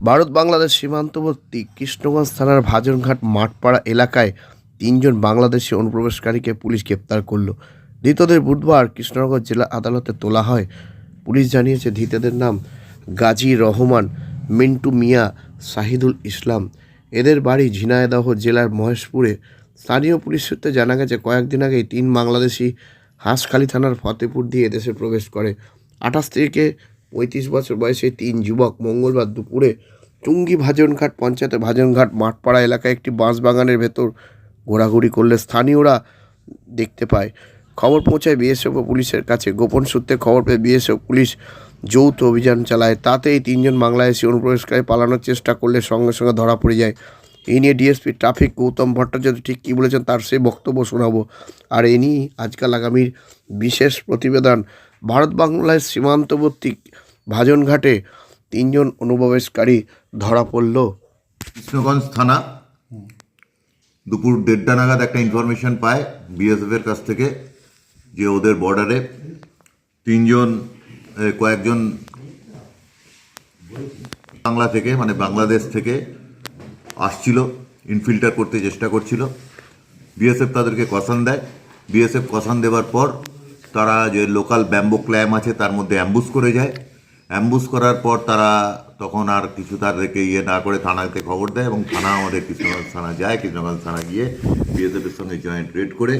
ভারত বাংলাদেশ সীমান্তবর্তী কৃষ্ণগঞ্জ থানার ভাজনঘাট মাঠপাড়া এলাকায় তিনজন বাংলাদেশি অনুপ্রবেশকারীকে পুলিশ গ্রেপ্তার করল। ধৃতদের বুধবার কৃষ্ণনগর জেলা আদালতে তোলা হয়। পুলিশ জানিয়েছে, ধৃতদের নাম গাজী রহমান, মিন্টু মিয়া, শাহিদুল ইসলাম। এদের বাড়ি ঝিনাইদহ জেলার মহেশপুরে। স্থানীয় পুলিশ সূত্রে জানা গেছে, কয়েকদিন আগেই তিন বাংলাদেশি হাঁসখালি থানার ফতেপুর দিয়ে এদেশে প্রবেশ করে। আঠাশ থেকে পঁয়ত্রিশ বছর বয়সে তিন যুবক মঙ্গলবার দুপুরে টুঙ্গি ভাজনঘাট পঞ্চায়েতে ভাজনঘাট মাঠপাড়া এলাকায় একটি বাঁশ বাগানের ভেতর ঘোরাঘুরি করলে স্থানীয়রা দেখতে পায়। খবর পৌঁছায় বিএসএফ ও পুলিশের কাছে। গোপন সূত্রে খবর পেয়ে বিএসএফ পুলিশ যৌথ অভিযান চালায়। তাতে এই তিনজন বাংলাদেশি অনুপ্রবেশকারী পালানোর চেষ্টা করলে সঙ্গে সঙ্গে ধরা পড়ে যায়। এই নিয়ে ডিএসপি ট্রাফিক গৌতম ভট্টাচার্য ঠিক কী বলেছেন তার সেই বক্তব্য শোনাবো। আর এ নিয়েই আজকাল আগামীর বিশেষ প্রতিবেদন। ভারত বাংলাদেশ সীমান্তবর্তী ভাজনঘাটে তিনজন অনুপ্রবেশকারী ধরা পড়ল। কৃষ্ণগঞ্জ থানা, দুপুর দেড়টা নাগাদ একটা ইনফরমেশন পায় বিএসএফ এর কাছ থেকে যে ওদের বর্ডারে তিনজন কয়েকজন বাংলা থেকে মানে বাংলাদেশ থেকে আসছিল ইনফিল্টার করতে চেষ্টা করছিল। বিএসএফ তাদেরকে কসান দেয়। বিএসএফ কসান দেওয়ার পর তারা যে লোকাল ব্যাম্বো ক্ল্যাম আছে, তার মধ্যে অ্যাম্বুস করে যায়। অ্যাম্বুস করার পর তারা তখন আর কিছু তাদেরকে ইয়ে না করে থানাতে খবর দেয় এবং থানা আমাদের কৃষ্ণগঞ্জ থানা যায়। কৃষ্ণগঞ্জ থানা গিয়ে বিএসএফের সঙ্গে জয়েন্ট রেড করে,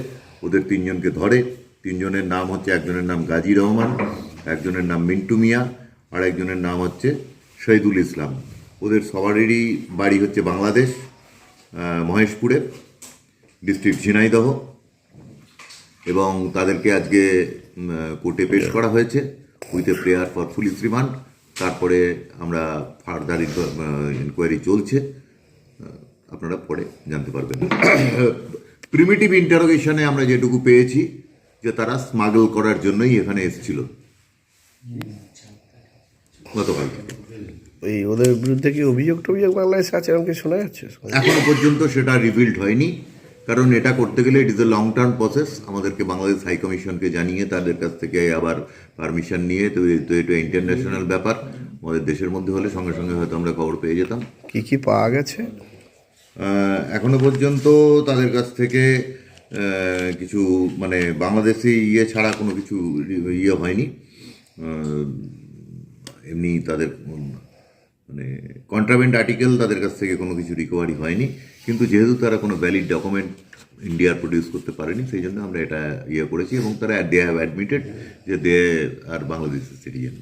ওদের তিনজনকে ধরে। তিনজনের নাম হচ্ছে, একজনের নাম গাজী রহমান, একজনের নাম মিন্টু মিয়া, আর একজনের নাম হচ্ছে শহীদুল ইসলাম। ওদের সবারই বাড়ি হচ্ছে বাংলাদেশ মহেশপুরে ডিস্ট্রিক্ট ঝিনাইদহ। এবং তাদেরকে আজকে কোর্টে পেশ করা হয়েছে with a prayer for police remand তারপরে আমরা ফার্দার ইনকোয়ারি চলছে। আপনারা পরে জানতে পারবেন। প্রিমিটিভ ইন্টারোগেশনে আমরা যেটুকু পেয়েছি যে তারা স্মাগল করার জন্যই এখানে এসেছিল। গতকাল ওদের বিরুদ্ধে কি অভিযোগ টভিযোগ বাংলাদেশে আছে? এরকম কি শোনা যাচ্ছে? এখনও পর্যন্ত সেটা রিভিল্ড হয়নি। কারণ এটা করতে গেলে it is a long term process আমাদেরকে বাংলাদেশ হাই কমিশনকে জানিয়ে তাদের কাছ থেকে আবার পারমিশন নিয়ে তো এটা ইন্টারন্যাশনাল ব্যাপার। আমাদের দেশের মধ্যে হলে সঙ্গে সঙ্গে হয়তো আমরা খবর পেয়ে যেতাম। কি কি পাওয়া গেছে? এখনও পর্যন্ত তাদের কাছ থেকে কিছু মানে বাংলাদেশি ইয়ে ছাড়া কোনো কিছু ইয়ে হয়নি। এমনি তাদের মানে কন্ট্রাভেন্ট আর্টিকেল তাদের কাছ থেকে কোনো কিছু রিকভারি হয়নি। কিন্তু যেহেতু তারা কোনো ভ্যালিড ডকুমেন্ট ইন্ডিয়ার প্রডিউস করতে পারেনি, সেই জন্য আমরা এটা ইয়ে করেছি এবং তারা দে হ্যাভ অ্যাডমিটেড যে দে আর বাংলাদেশের সিটিজেন